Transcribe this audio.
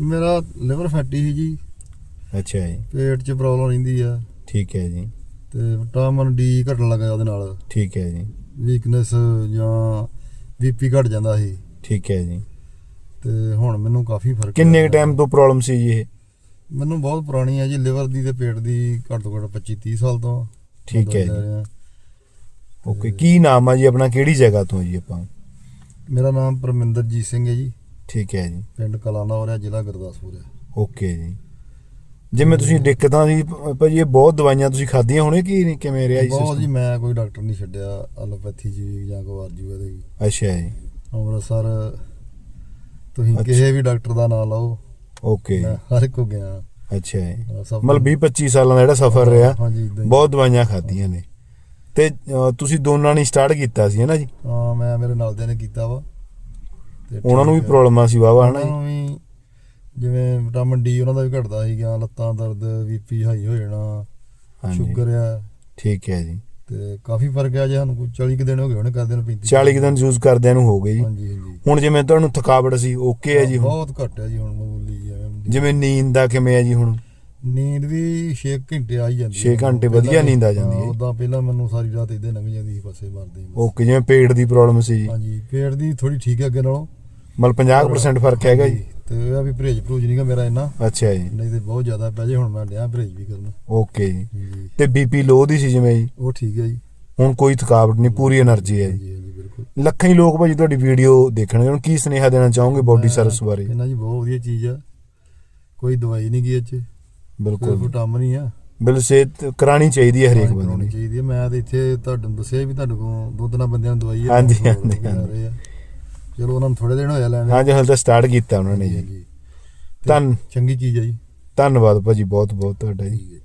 ਮੇਰਾ liver fatty ਸੀ ਜੀ। ਅੱਛਾ ਜੀ। ਪੇਟ 'ਚ ਪ੍ਰੋਬਲਮ ਰਹਿੰਦੀ ਆ। ਠੀਕ ਹੈ ਜੀ। ਤੇ ਵਿਟਾਮਿਨ ਡੀ ਘਟਣ ਲੱਗਾ ਉਹਦੇ ਨਾਲ। ਠੀਕ ਹੈ ਜੀ। ਵੀਕਨੈਸ ਜਾਂ ਬੀਪੀ ਘਟ ਜਾਂਦਾ ਸੀ। ਠੀਕ ਹੈ ਜੀ। ਤੇ ਹੁਣ ਮੈਨੂੰ ਕਾਫੀ ਫ਼ਰਕ ਕਿੰਨੇ। ਟਾਈਮ ਤੋਂ ਪ੍ਰੋਬਲਮ ਸੀ ਜੀ ਇਹ? ਮੈਨੂੰ ਬਹੁਤ ਪੁਰਾਣੀ ਹੈ ਜੀ ਲਿਵਰ ਦੀ ਤੇ ਪੇਟ ਦੀ ਘੱਟ ਤੋਂ ਘੱਟ 25 30 ਸਾਲ ਤੋਂ ਠੀਕ ਹੈ ਜੀ। ਓਕੇ ਕੀ ਨਾਮ ਆ ਜੀ ਆਪਣਾ? ਕਿਹੜੀ ਜਗ੍ਹਾ ਤੋਂ ਜੀ ਆਪਾਂ? ਮੇਰਾ ਨਾਮ ਪਰਮਿੰਦਰਜੀਤ ਸਿੰਘ ਹੈ ਜੀ। ਠੀਕ ਹੈ ਜੀ। ਪਿੰਡ ਕਲਾਨਾ ਹੋ ਰਿਹਾ ਜ਼ਿਲ੍ਹਾ ਗੁਰਦਾਸਪੁਰ ਹੈ। ਓਕੇ ਜੀ। ਜਿਵੇਂ ਤੁਸੀਂ ਦਿੱਕਤਾਂ ਦੀ ਭਾਜੀ ਇਹ ਬਹੁਤ ਦਵਾਈਆਂ ਤੁਸੀਂ ਖਾਧੀਆਂ ਹੋਣੇ ਕੀ ਨਹੀਂ? ਕਿਵੇਂ ਰਿਹਾ ਜੀ ਬਹੁਤ ਜੀ? ਮੈਂ ਕੋਈ ਡਾਕਟਰ ਨਹੀਂ ਛੱਡਿਆ ਐਲੋਪੈਥੀ ਜੀ ਜਾਂ ਕੋਈ ਆਰਜੂ ਦੇ। ਜੀ ਅੱਛਾ ਜੀ। ਅੰਮ੍ਰਿਤਸਰ ਤੁਸੀਂ। ਕਿਸੇ ਵੀ ਡਾਕਟਰ ਦਾ ਨਾਮ ਲਓ। ਓਕੇ ਹਰ ਕੋ ਗਿਆ। ਅੱਛਾ ਜੀ। ਮਤਲਬ 20 25 ਸਾਲਾਂ ਦਾ ਜਿਹੜਾ ਸਫ਼ਰ ਰਿਹਾ। ਬਹੁਤ ਦਵਾਈਆਂ ਖਾਧੀਆਂ ਨੇ। ਤੇ ਤੁਸੀਂ ਦੋਨਾਂ ਨੇ ਸਟਾਰਟ ਕੀਤਾ ਸੀ ਹੈ ਨਾ ਜੀ? ਹਾਂ ਮੈਂ ਮੇਰੇ ਨਾਲ ਦੇ ਨੇ ਕੀਤਾ ਵਾ। ਉਹਨਾਂ ਨੂੰ ਵੀ। ਪ੍ਰੋਬਲਮਾਂ ਸੀ ਵਾਵਾ ਹਨਾ ਉਹਨਾਂ ਜੀ? ਨੂੰ ਵੀ ਜਿਵੇਂ ਵਿਟਾਮਿਨ ਡੀ ਉਹਨਾਂ ਦਾ ਵੀ ਘਟਦਾ ਸੀ ਗਿਆ ਲੱਤਾਂ ਦਰਦ ਬੀਪੀ ਹਾਈ ਹੋ ਜਾਣਾ ਸ਼ੂਗਰ ਆ। ਠੀਕ ਹੈ ਜੀ। ਤੇ ਕਾਫੀ ਫ਼ਰਕ ਆ ਜੇ ਸਾਨੂੰ ਕੋਈ 40 ਕੁ ਦਿਨ ਹੋ ਗਏ ਹੋਣੇ ਕਰਦੇ ਨੂੰ 35 40 ਕੁ ਦਿਨ। ਯੂਜ਼ ਕਰਦਿਆਂ ਨੂੰ ਹੋ ਗਏ ਜੀ। ਹਾਂਜੀ ਹਾਂਜੀ। ਹੁਣ ਜਿਵੇਂ ਤੁਹਾਨੂੰ ਥਕਾਵਟ ਸੀ ਓਕੇ ਹੈ ਜੀ ਹੁਣ? ਬਹੁਤ ਘੱਟ ਹੈ ਜੀ ਹੁਣ ਮਾਮੂਲੀ। ਜਿਵੇਂ ਨੀਂਦ ਦਾ ਕਿਵੇਂ ਹੈ ਜੀ ਹੁਣ? ਨੀਂਦ ਵੀ 6 ਘੰਟੇ ਆ ਹੀ ਜਾਂਦੀ ਛੇ ਘੰਟੇ ਵਧੀਆ ਨੀਂਦ ਆ ਜਾਂਦੀ ਹੈ। ਉਦਾਂ ਪਹਿਲਾਂ ਮੈਨੂੰ ਸਾਰੀ ਰਾਤ ਇਦਾਂ ਲੰਘ ਜਾਂਦੀ ਸੀ ਪਾਸੇ ਮਾਰਦੇ। ਓਕੇ ਜਿਵੇਂ ਪੇਟ ਦੀ ਪ੍ਰੋਬਲਮ ਸੀ ਜੀ। ਹਾਂਜੀ ਪੇਟ ਦੀ ਥੋੜੀ ਠੀਕ ਹੈ ਅੱਗੇ ਨਾਲੋਂ। ਮਤਲਬ 50% ਫ਼ਰਕ ਹੈਗਾ ਜੀ। ਤੇ ਇਹ ਵੀ ਪ੍ਰੇਜ ਪ੍ਰੂਜ ਨਹੀਂਗਾ ਮੇਰਾ ਇੰਨਾ। ਅੱਛਾ ਜੀ। ਨਹੀਂ ਤੇ ਬਹੁਤ ਜ਼ਿਆਦਾ ਪੈ ਜੇ ਹੁਣ ਮੈਂ ਡਿਆ ਪ੍ਰੇਜ ਵੀ ਕਰਨਾ। ਓਕੇ ਜੀ। ਤੇ ਬੀਪੀ ਲੋ ਦੀ ਸੀ ਜਿਵੇਂ ਜੀ। ਉਹ ਠੀਕ ਹੈ ਜੀ। ਹੁਣ ਕੋਈ ਥਕਾਵਟ ਨਹੀਂ ਪੂਰੀ એનર્ਜੀ ਹੈ ਜੀ। ਬਿਲਕੁਲ। ਲੱਖਾਂ ਹੀ ਲੋਕ ਭਾਜੀ ਤੁਹਾਡੀ ਵੀਡੀਓ ਦੇਖਣਗੇ ਹੁਣ ਕੀ ਸਨੇਹਾ ਦੇਣਾ ਚਾਹੋਗੇ ਬੋਡੀ ਸਰਵਿਸ ਬਾਰੇ? ਇਹਨਾਂ ਜੀ ਬਹੁਤ ਵਧੀਆ ਚੀਜ਼ ਆ। ਕੋਈ ਦਵਾਈ ਨਹੀਂ ਗਈ ਇੱਥੇ ਬਿਲਕੁਲ। ਕੋਈ ਵਿਟਾਮਿਨ ਹੀ ਆ। ਬਿਲ ਸਿਹਤ ਕਰਾਣੀ ਚਾਹੀਦੀ ਹੈ ਹਰੇਕ ਬੰਦੇ ਨੂੰ। ਚਾਹੀਦੀ ਹੈ। ਮੈਂ ਤੇ ਇੱਥੇ ਤੁਹਾਨੂੰ ਦੱਸਿਆ ਵੀ ਤੁਹਾਡੇ ਕੋਲ ਦੁੱਧ ਨਾਲ ਬੰਦਿਆਂ ਨੂੰ ਦਵਾਈ ਆ ਹਾਂਜੀ, ਹਾਂਜੀ। ਚਲੋ ਉਹਨਾਂ ਨੂੰ ਥੋੜੇ ਦਿਨ ਹੋਇਆ ਲੈਣੇ। ਹਾਂਜੀ ਹਾਲੇ ਤਾਂ ਸਟਾਰਟ ਕੀਤਾ ਉਹਨਾਂ ਨੇ ਜੀ। ਧੰਨ ਚੰਗੀ ਚੀਜ਼ ਹੈ ਜੀ। ਧੰਨਵਾਦ ਭਾਜੀ ਬਹੁਤ ਬਹੁਤ ਤੁਹਾਡਾ ਜੀ।